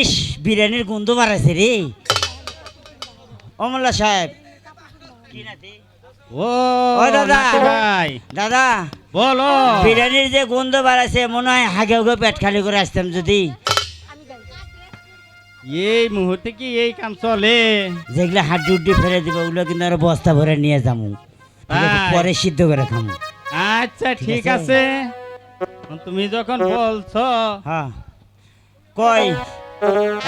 ইস বিরিয়ানির গন্ধ বাড়াইছে রে। অমলা সাহেব। ও দাদা। ভাই। দাদা। বলো। বিরিয়ানির যে গন্ধ বাড়াইছে মনে হয় হাগে হাগে পেট খালি করে আসতাম যদি। এই মুহূর্তে কি এই কাম চলে? যেগুলো হাড্ডি উড্ডি ফেলে দিব ওগুলো কিন্তু আরও বস্তা ভরে নিয়ে যাব? পরে সিদ্ধ করে খামো। আচ্ছা ঠিক আছে? আছে। তুমি যখন বলছো। হ্যাঁ। কই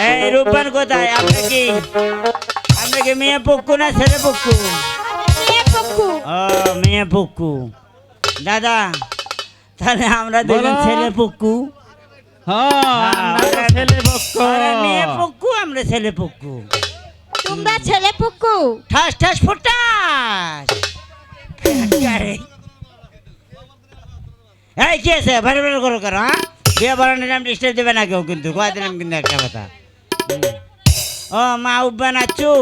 এই রূপবান কোথায় আপনি কি আপনি কি মেয়ে পক্কু না ছেলে পক্কু ও মেয়ে পক্কু দাদা তাহলে আমরা দুজন ছেলে পক্কু হ্যাঁ মেয়ে পক্কু আমরা ছেলে পক্কু তোমরা ছেলে পুকু ঠাস ঠাস ফুটাস আরে। এই কি আছে ভালো ভালো করো করো হ্যাঁ বিয়ে বাড়ানোর নাম ডিস্টার্ব দেবে না কেউ কিন্তু। কয়দিন আমি কিন্তু একটা কথা। ও, মা, উব্বা না চুপ